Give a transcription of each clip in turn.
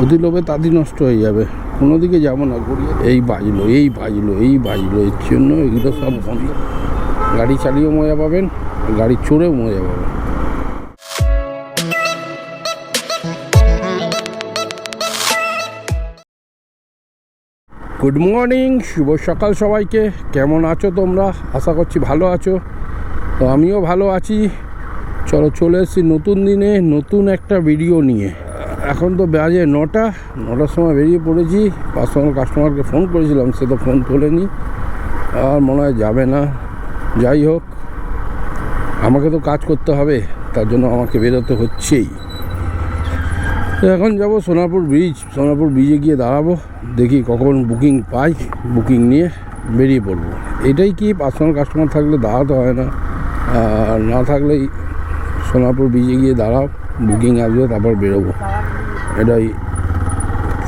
অতি লোভে তাঁতি নষ্ট হয়ে যাবে। কোনো দিকে যাব না ঘুরিয়ে এই বাজলো এই বাজলো এই বাজলো, এর জন্য এগুলো সব বন্ধ। গাড়ি চালিয়েও মজা পাবেন, গাড়ি চড়েও মজা পাবেন। গুড মর্নিং শুভ সকাল সবাইকে। কেমন আছো তোমরা? আশা করছি ভালো আছো। তো আমিও ভালো আছি। চলো চলে এসেছি নতুন দিনে নতুন একটা ভিডিও নিয়ে। এখন তো বাজে নটা, নটার সময় বেরিয়ে পড়েছি। পার্সোনাল কাস্টমারকে ফোন করেছিলাম, সে তো ফোন তোলেনি। আর মনে হয় যাবে না। যাই হোক, আমাকে তো কাজ করতে হবে, তার জন্য আমাকে বেরোতে হচ্ছেই। এখন যাব সোনাপুর ব্রিজ সোনাপুর ব্রিজে গিয়ে দাঁড়াবো, দেখি কখন বুকিং পাই বুকিং নিয়ে বেরিয়ে পড়ব। এটাই কি পার্সোনাল কাস্টমার থাকলে দাঁড়াতে হয় না, আর না থাকলেই সোনাপুর ব্রিজে গিয়ে দাঁড়াও বুকিং আসবে, তারপর বেরোবো। এটাই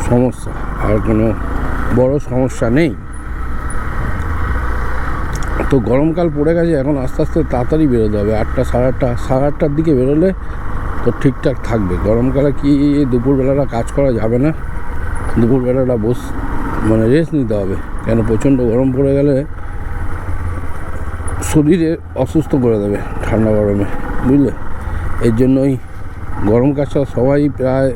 সমস্যা, আর কোনো বড় সমস্যা নেই। তো গরমকাল পড়ে গেছে, এখন আস্তে আস্তে তাড়াতাড়ি বেরোতে হবে। আটটা, সাড়ে আটটা, সাড়ে আটটার দিকে বেরোলে তো ঠিকঠাক থাকবে। গরমকালে কি দুপুরবেলাটা কাজ করা যাবে না? দুপুরবেলাটা বস মানে রেস্ট নিতে হবে। কেন? প্রচণ্ড গরম পড়ে গেলে শরীরে অসুস্থ করে দেবে ঠান্ডা গরমে, বুঝলে? এর জন্যই গরম কাজটা সবাই প্রায়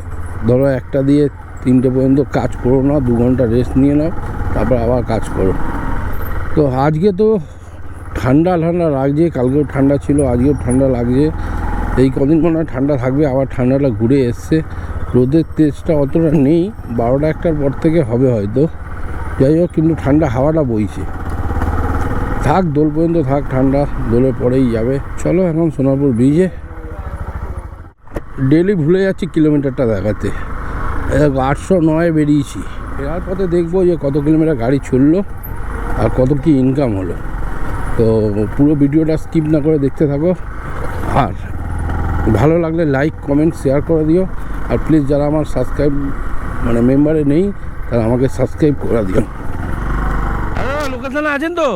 ধরো একটা দিয়ে তিনটে পর্যন্ত কাজ করো না, দু ঘণ্টা রেস্ট নিয়ে নাও, তারপর আবার কাজ করো। তো আজকে তো ঠান্ডা ঠান্ডা লাগছে, কালকেও ঠান্ডা ছিল, আজকেও ঠান্ডা লাগছে। এই কদিন মনে হয় ঠান্ডা থাকবে, আবার ঠান্ডাটা ঘুরে এসছে। রোদের তেজটা অতটা নেই, বারোটা একটার পর থেকে হবে হয়তো। যাই হোক, কিন্তু ঠান্ডা হাওয়াটা বইছে। থাক, দোল পর্যন্ত থাক, ঠান্ডা দোলের পরেই যাবে। চলো এখন সোনারপুর ব্রিজে ডেলি ভুলে যাচ্ছি কিলোমিটারটা দেখাতে। আটশো নয় বেরিয়েছি। ফেরার পথে দেখব যে কত কিলোমিটার গাড়ি চলল আর কত কি ইনকাম হলো। তো পুরো ভিডিওটা স্কিপ না করে দেখতে থাকো। আর ভালো লাগলে লাইক কমেন্ট শেয়ার করে দিও। আর প্লিজ যারা আমার সাবস্ক্রাইব মানে মেম্বারে নেই তারা আমাকে সাবস্ক্রাইব করে দিও। লোকেশনে আছেন তো?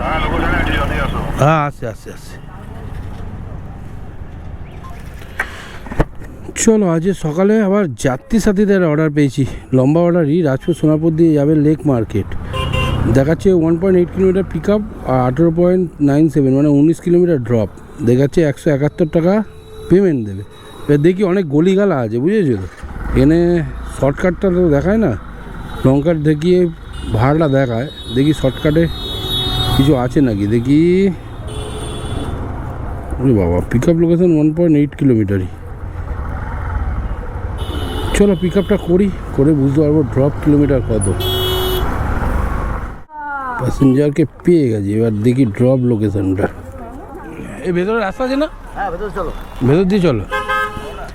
হ্যাঁ আছি আপনি আসো হ্যাঁ আসছে আসছে আসছে চলো আজ সকালে আবার যাত্রী সাথীদের অর্ডার পেয়েছি। লম্বা অর্ডারই রাজপুর সোনাপুর দিয়ে যাবে লেক মার্কেট দেখাচ্ছে one point eight kilometre pick up আর আঠেরো পয়েন্ট নাইন সেভেন মানে উনিশ কিলোমিটার ড্রপ দেখাচ্ছে একশো একাত্তর টাকা পেমেন্ট দেবে। এবার দেখি অনেক গলিগালা আছে, বুঝেছ তো? এখানে শর্টকাটটা তো দেখায় না? লঙ্কার দেখিয়ে ভাড়াটা দেখায়। দেখি শর্টকাটে কিছু আছে নাকি? দেখি। বাবা pick up location one point eight কিলোমিটারই চলো পিক আপটা করি করে বুঝতে পারব ড্রপ কিলোমিটার কত। প্যাসেঞ্জারকে পেয়ে গেছি এবার দেখি ড্রপ লোকেশনটা এই ভেতরে রাস্তা আছে না? হ্যাঁ ভেতরে চলো। ভেতর দিয়ে চলো।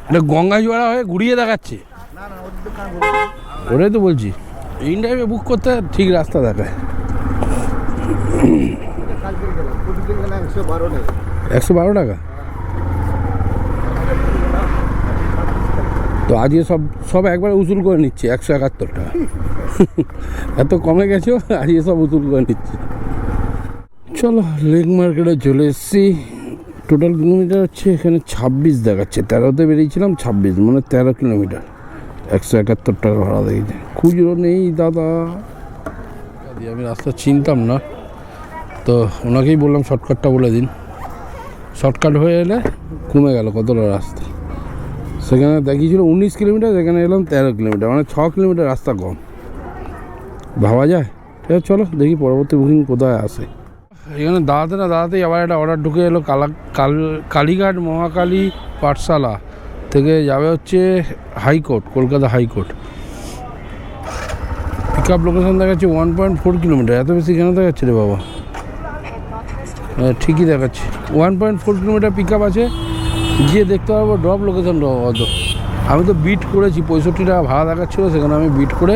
এটা গঙ্গা জোয়ারা হয়ে ঘুরিয়ে দেখাচ্ছে। না না ওদিকে কান ঘুরবে ওটাই তো বলছি। ইন টাইমে বুক করতে ঠিক রাস্তা দেখায়। একশো বারো টাকা? তো আজকে সব সব একবার উসুল করে নিচ্ছে, একশো একাত্তর টাকা। এত কমে গেছো আজকে সব উসুল করে নিচ্ছে। চলো, লেক মার্কেটে চলে এসেছি। টোটাল কিলোমিটার হচ্ছে এখানে ছাব্বিশ দেখাচ্ছে। তেরোতে বেরিয়েছিলাম, ছাব্বিশ মানে তেরো কিলোমিটার একশো একাত্তর টাকা ভাড়া দেখেছে খুচরো নেই, দাদা। আমি রাস্তা চিনতাম না। তো ওনাকেই বললাম শর্টকাটটা বলে দিন। শর্টকাট হয়ে এলে কমে গেল কতটা রাস্তা? সেখানে দেখিয়েছিল উনিশ কিলোমিটার সেখানে এলাম তেরো কিলোমিটার মানে ছ কিলোমিটার রাস্তা কম। ভাবা যায়? ঠিক আছে চলো দেখি পরবর্তী বুকিং কোথায় আসে। এখানে দাঁড়াতে না দাঁড়াতেই আবার একটা অর্ডার ঢুকে এলো কালা কাল কালীঘাট মহাকালী পাঠশালা থেকে যাবে হচ্ছে high court Kolkata high court. Pick up location দেখাচ্ছে ওয়ান পয়েন্ট ফোর কিলোমিটার এত বেশি কেন দেখাচ্ছে রে বাবা? হ্যাঁ ঠিকই দেখাচ্ছে। One point four kilometre pick up আছে গিয়ে দেখতে পারব ড্রপ লোকেশন কত আমি তো বিট করেছি, পঁয়ষট্টি টাকা ভাড়া দেখাচ্ছিলো, সেখানে আমি বিট করে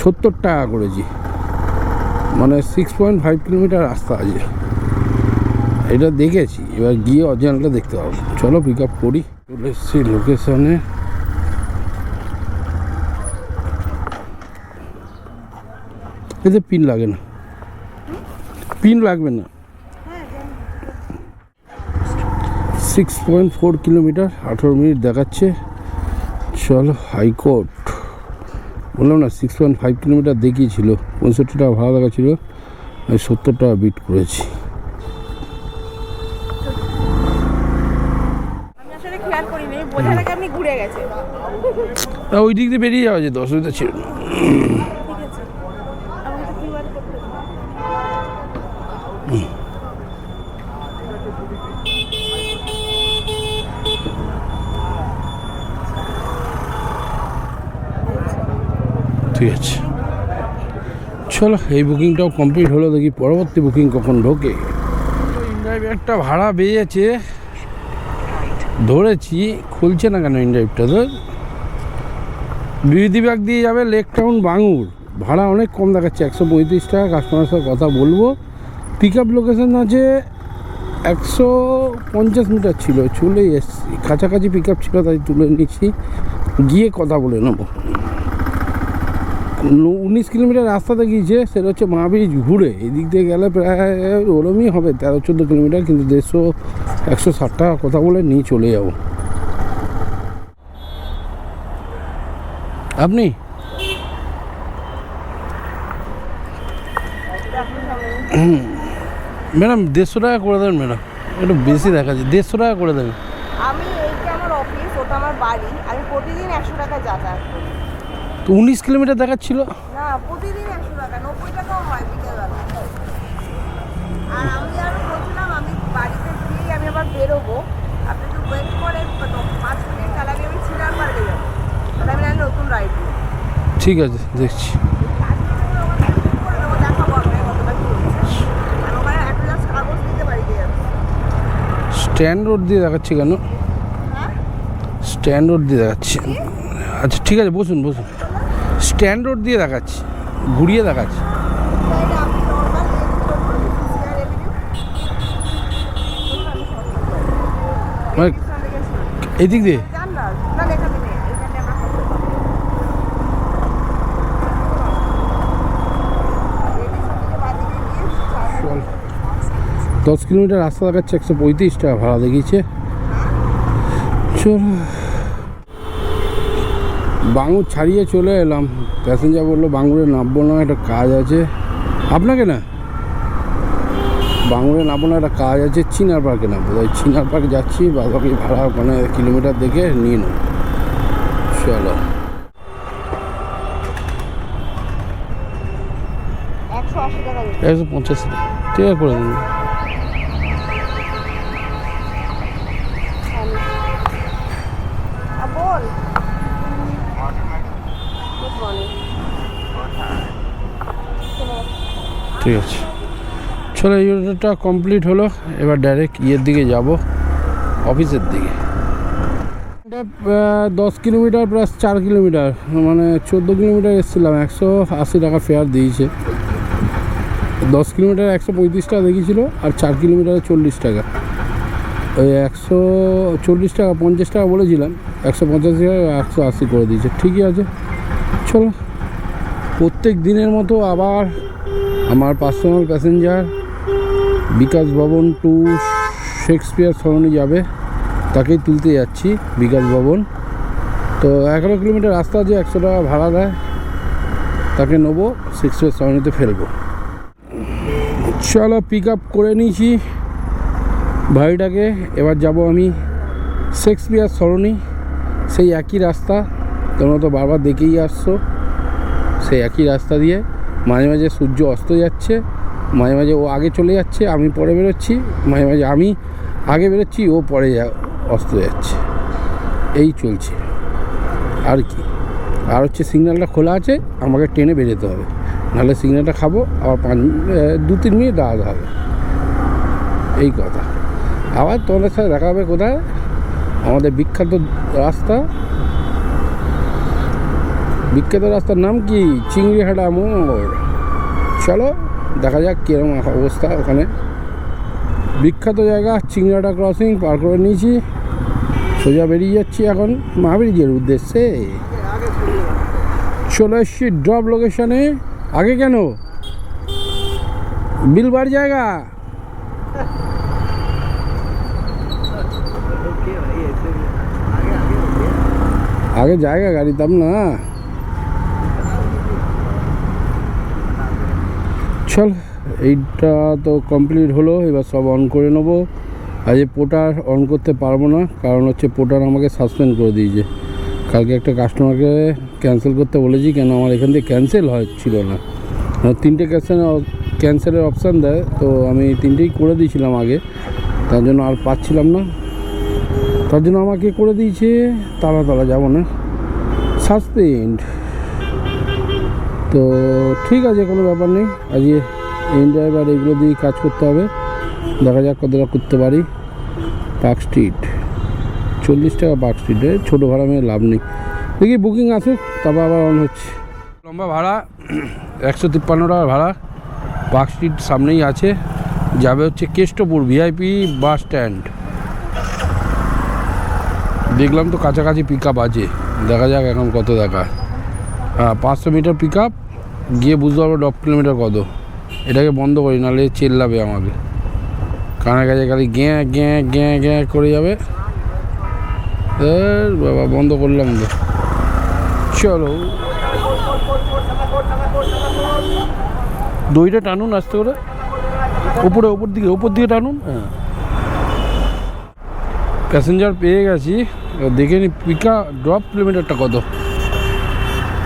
সত্তর টাকা করেছি। মানে সিক্স পয়েন্ট ফাইভ কিলোমিটার রাস্তা আছে। এটা দেখেছি, এবার গিয়ে অরিজিনালটা দেখতে পাবো। চলো পিক আপ করি। চলে এসেছি লোকেশনে এতে পিন লাগে না। পিন লাগবে না। সিক্স পয়েন্ট ফোর কিলোমিটার আঠেরো মিনিট দেখাচ্ছে। চলো হাইকোর্ট। বললাম না সিক্স পয়েন্ট ফাইভ কিলোমিটার দেখিয়েছিল। পঁয়ষট্টি টাকা ভাড়া দেখা ছিল আমি সত্তর টাকা বিট করেছি ওই দিক দিয়ে বেরিয়ে যাওয়া যেত অসুবিধা ছিল না ঠিক আছে আমাকে তো কিউআর করতে হবে। ঠিক আছে চলো, এই বুকিংটাও কমপ্লিট হলো, দেখি পরবর্তী বুকিং কখন ঢোকে। ইনড্রাইভ একটা ভাড়া বেরিয়েছে। ধরেছি, খুলছে না কেন ইনড্রাইভটা তো বিভূতিবাগ দিয়ে যাবে লেক টাউন বাঙুর ভাড়া অনেক কম দেখাচ্ছে, একশো পঁয়ত্রিশ টাকা কাস্টমারের সাথে কথা বলব। পিক আপ লোকেশান আছে, একশো পঞ্চাশ মিটার ছিল চলে এসছি। কাছাকাছি পিক আপ ছিল, তাই তুলে নিচ্ছি গিয়ে কথা বলে নেব। উনিশ কিলোমিটার রাস্তাতে গিয়েছে, সেটা হচ্ছে মা ব্রিজ ঘুরে। এদিক দিয়ে গেলে প্রায় ওরমই হবে, তেরো, চোদ্দ কিলোমিটার, কিন্তু দেড়শো, একশো ষাট টাকা কথা বলে নিয়ে চলে যাব। আপনি? ম্যাডাম, দেড়শো টাকা করে দেবেন ম্যাডাম। একটু বেশি দেখাচ্ছে, দেড়শো টাকা করে দেবেন আমি আমার অফিস ওটা আমার বাড়ি, আমি প্রতিদিন একশো টাকা যাতায়াত করি। তো উনিশ কিলোমিটার দেখাচ্ছিল? না প্রতিদিন একশো টাকা নব্বই টাকাও হয় বিকেলবেলা। আর আমি আরও বলছিলাম আমি বাড়িতে গিয়েই আমি আবার বেরোবো। আপনি একটু ওয়েট করেন পাঁচ মিনিট তার আমি ছিলার পার্কে যাব তাহলে আমি নতুন রাইড ঠিক আছে দেখছি। স্ট্যান্ড রোড দিয়ে দেখাচ্ছি কেন? স্ট্যান্ড রোড দিয়ে দেখাচ্ছি। আচ্ছা ঠিক আছে বসুন বসুন। স্ট্যান্ড রোড দিয়ে দেখাচ্ছি, ঘুরিয়ে দেখাচ্ছি। মানে এদিক দিয়ে? দশ কিলোমিটার রাস্তা দেখাচ্ছে একশো পঁয়ত্রিশ টাকা ভাড়া দেখিয়েছে। চল। বাঙুর ছাড়িয়ে চলে এলাম। প্যাসেঞ্জার বলল বাঙুরে নামবো না একটা কাজ আছে। আপনাকে না? বাঙুরে নামবো না একটা কাজ আছে চিনার পার্কে নামবো। তাই চিনার পার্ক যাচ্ছি বাকি ভাড়া মানে কিলোমিটার দেখে নিয়ে নেব। চলো। একশো পঞ্চাশ টাকা। ঠিক আছে করে দিন। ঠিক আছে। চলো রুটটা কমপ্লিট হলো, এবার ডাইরেক্ট ইয়ের দিকে যাব অফিসের দিকে। এটা দশ কিলোমিটার প্লাস চার কিলোমিটার মানে চোদ্দ কিলোমিটার এসেছিলাম, একশো আশি টাকা ফেয়ার দিয়েছে। দশ কিলোমিটার একশো পঁয়ত্রিশ টাকা দেখিয়েছিল আর চার কিলোমিটারে চল্লিশ টাকা। ওই একশো চল্লিশ টাকা, পঞ্চাশ টাকা বলেছিলাম, একশো পঞ্চাশ টাকা, একশো আশি করে দিয়েছে। ঠিকই আছে। চলো, প্রত্যেক দিনের মতো আবার আমার পার্সোনাল প্যাসেঞ্জার বিকাশ ভবন টু শেক্সপিয়ার সরণি যাবে। তাকেই তুলতে যাচ্ছি, বিকাশ ভবন। তো এগারো কিলোমিটার রাস্তা যে একশো টাকা ভাড়া দেয়, তাকে নেব শেক্সপিয়ার সরণিতে ফেলব। চলো পিক আপ করে নিয়েছি ভাইটাকে। এবার যাব আমি শেক্সপিয়ার সরণি সেই একই রাস্তা, তোমরা তো বারবার দেখেই আসছো। সেই একই রাস্তা দিয়ে মাঝে মাঝে সূর্য অস্ত যাচ্ছে, মাঝে মাঝে ও আগে চলে যাচ্ছে, আমি পরে বেরোচ্ছি, মাঝে মাঝে আমি আগে বেরোচ্ছি, ও পরে অস্ত যাচ্ছে। এই চলছে। আর কি? আর হচ্ছে সিগন্যালটা খোলা আছে, আমাকে টেনে বেরোতে হবে। নাহলে সিগন্যালটা খাব, আবার পাঁচ দু তিন মিনিট দাঁড়াতে হবে। এই কথা। আবার তোমাদের সাথে দেখা হবে কোথায়? আমাদের বিখ্যাত রাস্তা বিখ্যাত রাস্তার নাম কি? চিংড়িহাটা মোড় চলো, দেখা যাক কীরকম অবস্থা ওখানে। বিখ্যাত জায়গা, চিংড়িহাটা ক্রসিং পার করে নিয়েছি। সোজা বেরিয়ে যাচ্ছি এখন মহাবীরজির উদ্দেশ্যে। চলে এসছি ড্রপ লোকেশনে আগে কেন? বিলবার জায়গা। আগে জায়গা গাড়িতাম না। চল, এইটা তো কমপ্লিট হলো, এবার সব অন করে নেব। আজ পোটার অন করতে পারব না, কারণ হচ্ছে পোটার আমাকে সাসপেন্ড করে দিয়েছে। কালকে একটা কাস্টমারকে ক্যান্সেল করতে বলেছি, কেন আমার এখান থেকে ক্যান্সেল হচ্ছিল না। তিনটে ক্যান্সেল ক্যান্সেলের অপশান দেয়, তো আমি তিনটেই করে দিয়েছিলাম আগে। তার জন্য আর পাচ্ছিলাম না। তার জন্য আমাকে করে দিয়েছে তালা তালা যাব না। সাসপেন্ড তো ঠিক আছে, কোনো ব্যাপার নেই। আজকে ইন ড্রাইভার এগুলো দিয়ে কাজ করতে হবে। দেখা যাক কতটা করতে পারি। পার্ক স্ট্রিট চল্লিশ টাকা পার্ক স্ট্রিটে ছোটো ভাড়া মেয়ে লাভ নেই। দেখি বুকিং আসুক তারপর আবার অন হচ্ছে। লম্বা ভাড়া, একশো তিপ্পান্ন টাকা ভাড়া। পার্ক স্ট্রিট সামনেই আছে। যাবে হচ্ছে কেষ্টপুর ভিআইপি বাস স্ট্যান্ড দেখলাম তো কাছাকাছি পিক আপ আছে। দেখা যাক এখন কত দেখা। হ্যাঁ পাঁচশো মিটার পিক আপ গিয়ে বুঝতে পারব ডপ কিলোমিটার কত। এটাকে বন্ধ করি, নাহলে চেল্লাবে আমাকে। কানের কাছে খালি গ্যাঁ গ্যাঁ গ্যাঁ গ্যাঁ করে যাবে। বাবা, বন্ধ করলাম তো। চলো। দইটা টানুন আস্তে করে। উপরে, উপর দিকে উপর দিকে টানুন। হ্যাঁ। প্যাসেঞ্জার পেয়ে গেছি। দেখে নি পিকা ড্রপ কিলোমিটারটা কত।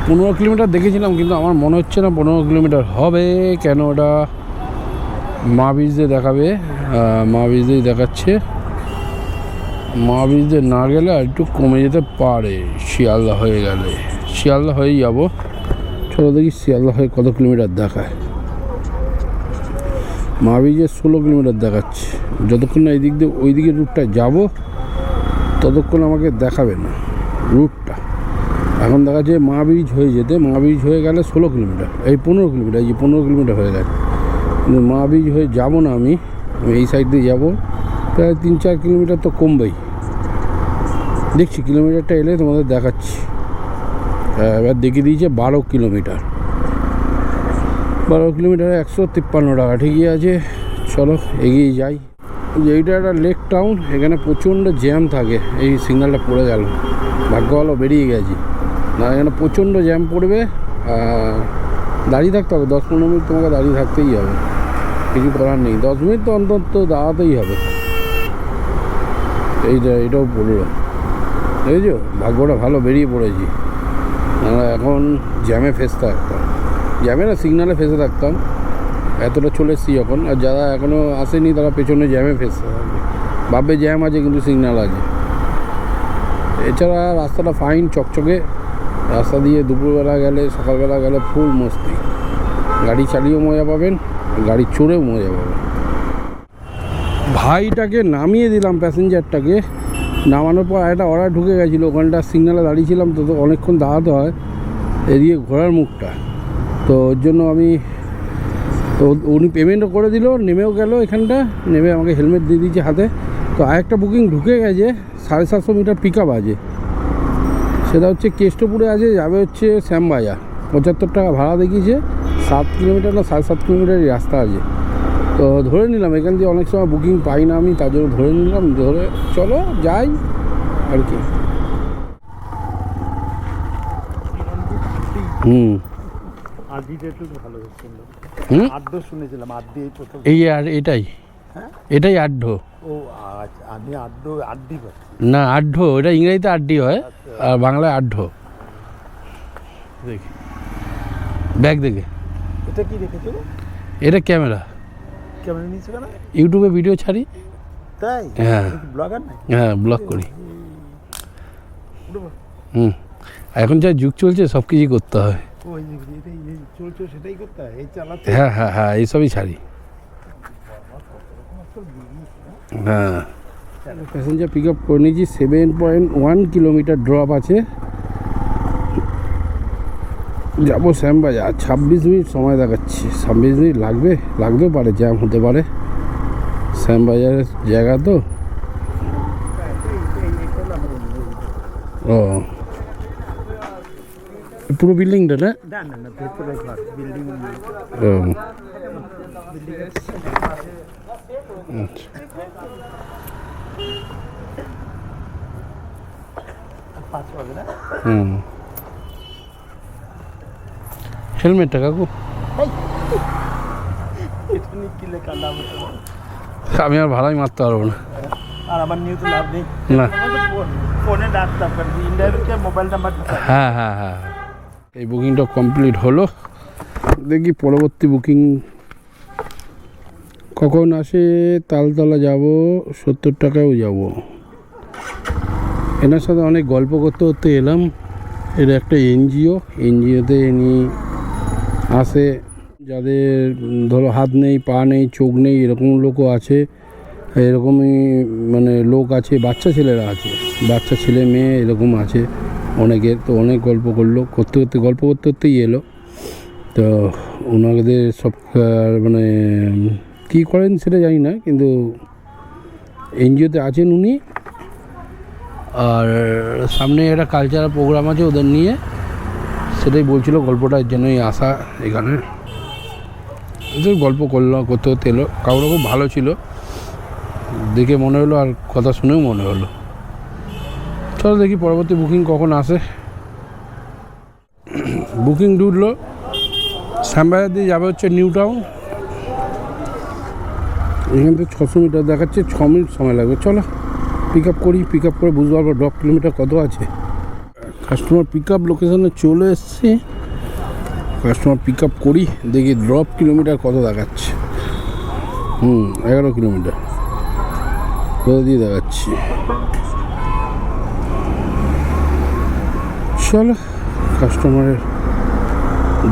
পনেরো কিলোমিটার দেখেছিলাম, কিন্তু আমার মনে হচ্ছে না পনেরো কিলোমিটার হবে, কেন ওটা মা বীজদের দেখাবে মা বীজদেই দেখাচ্ছে। মা বীজদের না গেলে আর একটু কমে যেতে পারে, শিয়ালদা হয়ে গেলে। শিয়ালদা হয়েই যাব। চলো দেখি শিয়ালদা হয়ে কত কিলোমিটার দেখায়। মা বীজের ষোলো কিলোমিটার দেখাচ্ছে। যতক্ষণ না এই দিক দিয়ে ওই দিকে রুটটা যাব, ততক্ষণ আমাকে দেখাবে না। রুটটা এখন দেখা যাচ্ছে মা ব্রিজ হয়ে যেতে মা ব্রিজ হয়ে গেলে ষোলো কিলোমিটার। এই পনেরো কিলোমিটার, এই যে পনেরো কিলোমিটার হয়ে গেছে। কিন্তু মা ব্রিজ হয়ে যাব না আমি আমি এই সাইড দিয়ে যাব। প্রায় তিন চার কিলোমিটার তো কমবেই। দেখছি, কিলোমিটারটা এলে তোমাদের দেখাচ্ছি। এবার দেখিয়ে দিয়েছে বারো কিলোমিটার। বারো কিলোমিটারে একশো তিপ্পান্ন টাকা, ঠিকই আছে। চলো, এগিয়ে যাই। এইটা একটা লেক টাউন এখানে প্রচণ্ড জ্যাম থাকে। এই সিগন্যালটা পড়ে গেল। ভাগ্য ভালো বেরিয়ে গেছি। না, এখানে প্রচণ্ড জ্যাম পড়বে, আর দাঁড়িয়ে থাকতে হবে, দশ পনেরো মিনিট তোমাকে দাঁড়িয়ে থাকতেই হবে। কিছু করার নেই, দশ মিনিট তো অন্তত দাঁড়াতেই হবে। এইটা এটাও পড়ল। বুঝেছ ভাগ্যটা ভালো, বেরিয়ে পড়েছি। এখন জ্যামে ফেসতে থাকতাম। জ্যামে না সিগনালে ফেসে থাকতাম। এতটা চলে এসেছি যখন, আর যারা এখনও আসেনি, তারা পেছনে জ্যামে ফেসতে থাকবে। ভাববে জ্যাম আছে, কিন্তু সিগনাল আছে। এছাড়া রাস্তাটা ফাইন চকচকে। রাস্তা দিয়ে দুপুরবেলা গেলে, সকালবেলা গেলে ফুল মস্তি। গাড়ি চালিয়েও মজা পাবেন, গাড়ি চড়েও মজা পাবেন। ভাইটাকে নামিয়ে দিলাম প্যাসেঞ্জারটাকে। নামানোর পর একটা অর্ডার ঢুকে গেছিল, ওখানটা সিগনালে দাঁড়িয়েছিলাম, তো অনেকক্ষণ দাঁড়াতে হয়, এদিকে ঘোড়ার মুখটা। তো ওর জন্য আমি, তো উনি পেমেন্টও করে দিল, নেমেও গেল এখানটা, নেমে আমাকে হেলমেট দিয়ে দিয়েছে হাতে। তো আরেকটা বুকিং ঢুকে গেছে, সাড়ে সাতশো মিটার পিক আপ আছে। সেটা হচ্ছে কেষ্টপুরে আছে যাবে হচ্ছে শ্যামবাজার। পঁচাত্তর টাকা ভাড়া দেখিয়েছে সাত কিলোমিটার না সাড়ে সাত কিলোমিটারই রাস্তা আছে। তো ধরে নিলাম এখান দিয়ে অনেক সময় বুকিং পাই না আমি তার জন্য ধরে নিলাম ধরে চলো যাই আর কি। হুম। আদিতে একটু ভালো আদ্য শুনেছিলাম আদ্যি এই আর এটাই? এটাই আড্ড। ও আচ্ছা আমি আদ্যি পাচ্ছি না আড্ড এটা ইংরেজিতে আড্ডি হয় আর বাংলায় আড্ড। দেখি। ব্যাগ দেখে। এটা কি রেখেছো এটা ক্যামেরা। ক্যামেরা নিয়েছো কেন? ইউটিউবে ভিডিও ছাড়ি। তাই? হ্যাঁ। ব্লগার হ্যাঁ ব্লগ করি। হুম। এখন যা যুগ চলছে সব কিছুই করতে হয় হয়। হ্যাঁ হ্যাঁ হ্যাঁ এইসবই ছাড়ি। হ্যাঁ। প্যাসেঞ্জার পিক আপ করে নিয়েছি seven point one kilometre drop আছে। যাব শ্যামবাজার ছাব্বিশ মিনিট সময় দেখাচ্ছি। ছাব্বিশ মিনিট লাগবে লাগতেও পারে জ্যাম হতে পারে। শ্যামবাজারের জায়গা তো। ও। পুরো বিল্ডিংটা না? ও। হুম। হেলমেটটা, কাকু। আমি আর ভাড়াই মারতে পারব না। আর আমার নিয়ে তো লাভ নেই না। ফোনে ইন্ডিয়াকে মোবাইল নাম্বারটা হ্যাঁ হ্যাঁ হ্যাঁ। এই বুকিংটা কমপ্লিট হলো। দেখি পরবর্তী বুকিং কখন আসে? তালতলা যাব, সত্তর টাকাও যাব। এনার সাথে অনেক গল্প করতে করতে এলাম। এটা একটা এনজিও, এনজিওতে ইনি আসে যাদের, ধরো হাত নেই, পা নেই, চোখ নেই, এরকম লোকও আছে। এরকমই মানে লোক আছে, বাচ্চা ছেলেরা আছে। বাচ্চা ছেলে, মেয়ে এরকম আছে অনেকের তো অনেক গল্প করল, করতে করতে, গল্প করতে করতেই এলো। তো ওনাদের সব মানে কী করেন সেটা জানি না, কিন্তু এনজিওতে আছেন উনি। আর সামনে একটা কালচারাল প্রোগ্রাম আছে ওদের নিয়ে। সেটাই বলছিল গল্পটার জন্যই আসা এখানে। গল্প করল, করতে করতে এলো। কাউরা খুব ভালো ছিল। দেখে মনে হলো আর কথা শুনেও মনে হলো। চলো দেখি পরবর্তী বুকিং কখন আসে। বুকিং ঢুকলো। শ্যামবাজার দিয়ে যাবে হচ্ছে নিউ টাউন। এখান থেকে ছশো মিটার দেখাচ্ছে, ছ মিনিট সময় লাগবে। চলো পিক আপ করি পিক আপ করে বুঝতে পারব ড্রপ কিলোমিটার কত আছে। কাস্টমার পিক আপ লোকেশানে চলে এসছে। কাস্টমার পিক আপ করি, দেখি ড্রপ কিলোমিটার কত দেখাচ্ছে। হুম, এগারো কিলোমিটার। কত দিয়ে দেখাচ্ছি? চলো কাস্টমারের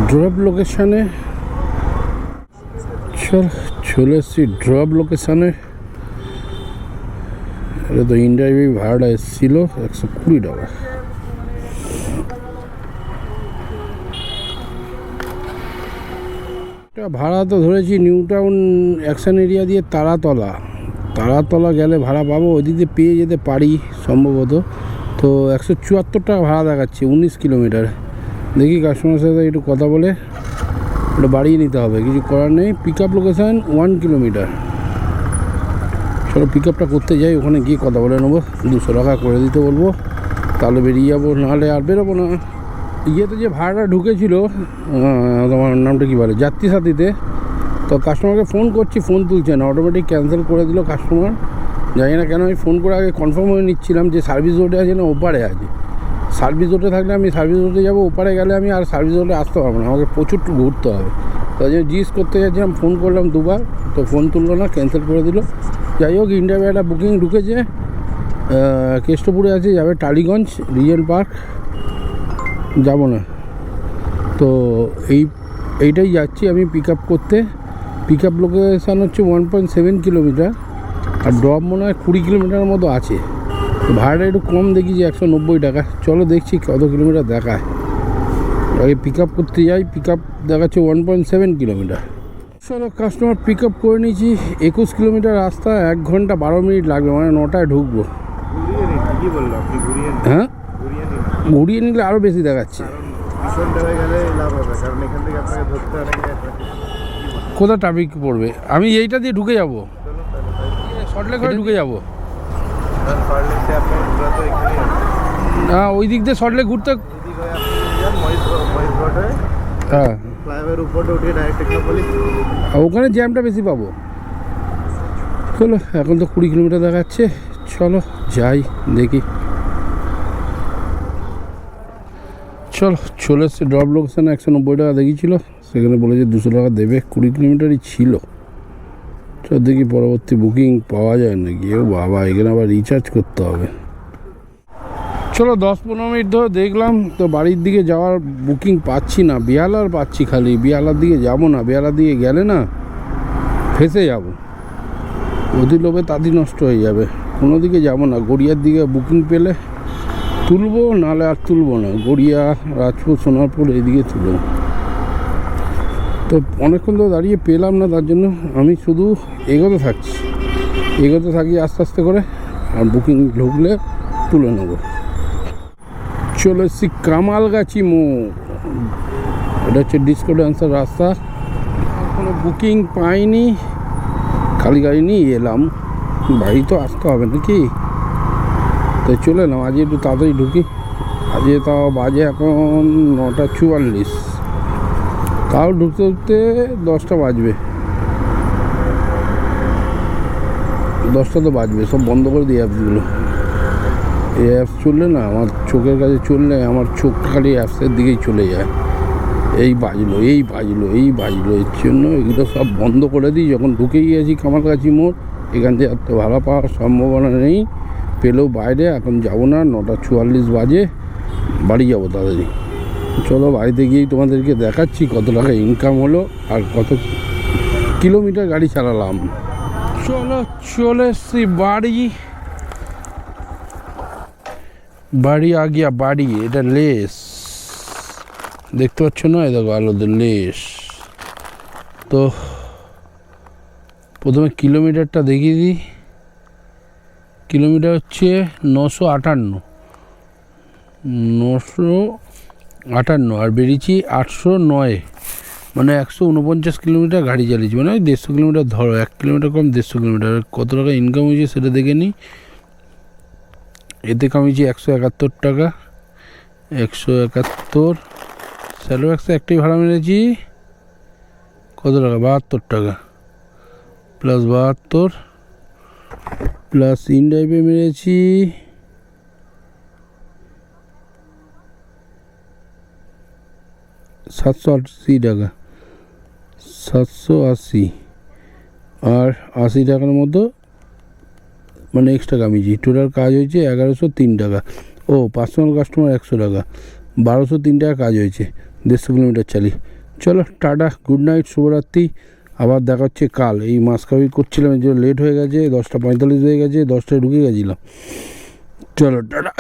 ড্রপ লোকেশানে চল চলে এসছি ড্রপ লোকেশানে এটা তো ইন্টারভিউ ভাড়াটা এসেছিল একশো কুড়ি টাকা। ভাড়া তো ধরেছি নিউ টাউন অ্যাকশন এরিয়া দিয়ে তারাতলা। তারাতলা গেলে ভাড়া পাবো ওই দিক পেয়ে যেতে পারি সম্ভবত। তো একশো চুয়াত্তর টাকা ভাড়া দেখাচ্ছে, উনিশ কিলোমিটার। দেখি কাস্টমার সাথে একটু কথা বলে। ওটা বাড়িয়ে নিতে হবে। কিছু করার নেই। Pick up location one kilometre চলো পিক আপটা করতে যাই, ওখানে গিয়ে কথা বলে নেব। দুশো টাকা করে দিতে বলব। তাহলে বেরিয়ে যাব, নাহলে আর বেরোবো না। ইয়েতে যে ভাড়াটা ঢুকেছিল তোমার নামটা কী বলে? যাত্রী সাথীতে। তো কাস্টমারকে ফোন করছি ফোন তুলছে না। অটোমেটিক ক্যান্সেল করে দিল কাস্টমার জানি না কেন আমি ফোন করে আগে কনফার্ম হয়ে নিচ্ছিলাম যে সার্ভিস রোডে আছে না, ওপারে আছে। সার্ভিস রোডে থাকলে আমি সার্ভিস রোডে যাব, ওপারে গেলে আমি আর সার্ভিস রোডে আসতে পারব না। আমাকে প্রচুর ঘুরতে হবে। তাই জন্য জিজ্ঞেস করতে যাচ্ছিলাম ফোন করলাম দুবার, তো ফোন তুললো না ক্যান্সেল করে দিল। যাই হোক ইন্ডিয়া একটা বুকিং ঢুকেছে। কেষ্টপুরে আছে, যাবে টালিগঞ্জ রিজেন্ট পার্ক। যাব না। তো এই, এইটাই যাচ্ছি আমি পিক আপ করতে। পিক আপ লোকেশান হচ্ছে ওয়ান পয়েন্ট সেভেন কিলোমিটার আর ড্রপ মনে হয় কুড়ি কিলোমিটার মতো আছে। ভাড়াটা একটু কম দেখি যে একশো নব্বই টাকা। চলো দেখছি কত কিলোমিটার দেখায়। আগে পিক আপ করতে যাই পিক আপ দেখাচ্ছে ওয়ান পয়েন্ট সেভেন কিলোমিটার। চলো কাস্টমার পিক আপ করে নিয়েছি। একুশ কিলোমিটার রাস্তা এক ঘণ্টা বারো মিনিট লাগবে মানে নটায় ঢুকবো। হ্যাঁ? ঘুরিয়ে নিলে আরও বেশি দেখাচ্ছে। কোথায় ট্রাফিক পড়বে? আমি এইটা দিয়ে ঢুকে যাব। ঢুকে যাব। না ওই দিক দিয়ে শর্টলেক ঘুরতে হয়ে ওখানে জ্যামটা বেশি পাবো। চলো এখন তো কুড়ি কিলোমিটার দেখাচ্ছে। চলো যাই দেখি। চলো চলে এসছে ড্রপ লোকেশানে একশো নব্বই টাকা দেখিয়েছিল। সেখানে বলেছে দুশো টাকা দেবে। কুড়ি কিলোমিটারই ছিল। চল দেখি পরবর্তী বুকিং পাওয়া যায় নাকি ও বাবা, এখানে আবার রিচার্জ করতে হবে। চলো দশ পনেরো মিনিট ধরে দেখলাম, তো বাড়ির দিকে যাওয়ার বুকিং পাচ্ছি না, বিয়ালার পাচ্ছি খালি, বিয়ালার দিকে যাব না, বিয়ালার দিকে গেলে না ফেসে যাব। অতি লোভে তাঁতি নষ্ট হয়ে যাবে, কোনো দিকে যাব না, গড়িয়ার দিকে বুকিং পেলে তুলবো নাহলে আর তুলবো না, গড়িয়া রাজপুর সোনারপুর, এইদিকে তুলবো। তো অনেকক্ষণ ধরে দাঁড়িয়ে পেলাম না, তার জন্য আমি শুধু এগোতে থাকছি। এগোতে থাকি আস্তে আস্তে করে আর বুকিং ঢুকলে তুলে নেব। চলে এসছি কামালগাছি মোড়। এটা হচ্ছে ডিসকো ড্যান্সের রাস্তা। কোনো বুকিং পাইনি, খালি গাড়ি নিয়ে এলাম। বাড়ি তো আসতে হবে নাকি? তো চলে এলাম আজকে একটু তাড়াতাড়ি ঢুকি। আজকে তাও বাজে এখন নটা চুয়াল্লিশ। তাও ঢুকতে ঢুকতে দশটা বাজবে। দশটা তো বাজবে, সব বন্ধ করে দিই অ্যাপসগুলো এই অ্যাপস চললে না, আমার চোখের কাছে চললে, আমার চোখ খালি অ্যাপসের দিকেই চলে যায়। এই বাজলো এই বাজলো এই বাজলো, এর জন্য এগুলো সব বন্ধ করে দিই। যখন ঢুকে গিয়েছি কামারকাছি মোড়, এখান থেকে এত ভাড়া পাওয়ার সম্ভাবনা নেই। পেলেও বাইরে, এখন যাব না, নটা চুয়াল্লিশ বাজে, বাড়ি যাব তাড়াতাড়ি। চলো বাড়িতে গিয়েই তোমাদেরকে দেখাচ্ছি কত টাকা ইনকাম হলো আর কত কিলোমিটার গাড়ি চালালাম। চলো, চলে এসছি বাড়ি। বাড়ি আগিয়া বাড়ি, এটা লেস। দেখতে পাচ্ছ না? এই দেখো আলোদের লেস। তো প্রথমে কিলোমিটারটা দেখিয়ে দিই। কিলোমিটার হচ্ছে নশো আটান্ন। নশো আটান্ন, আর বেরিয়েছি আটশো নয় মানে একশো উনপঞ্চাশ কিলোমিটার গাড়ি চালিয়েছি মানে ওই দেড়শো কিলোমিটার ধরো, এক কিলোমিটার কম দেড়শো কিলোমিটার কত টাকা ইনকাম হয়েছে সেটা দেখে নিই। এতে কামিয়েছি একশো একাত্তর টাকা, একশো একাত্তর, স্যালো একশো একটাই ভাড়া মেরেছি কত টাকা? বাহাত্তর টাকা প্লাস বাহাত্তর প্লাস ইনড্রাইভে মেরেছি সাতশো আশি টাকা। সাতশো আশি। আর আশি টাকার মতো মানে এক্সট্রা কামিয়েছি। টোটাল কাজ হয়েছে এগারোশো তিন টাকা। ও পার্সোনাল কাস্টমার একশো টাকা। বারোশো তিন টাকা কাজ হয়েছে দেড়শো কিলোমিটার চালি। চলো, টাটা গুড নাইট শুভরাত্রি। আবার দেখা হচ্ছে কাল। এই মাস কাবি করছিলাম জন্য লেট হয়ে গেছে, দশটা পঁয়তাল্লিশ হয়ে গেছে, দশটায় ঢুকে গেছিলাম। চলো, টাটা।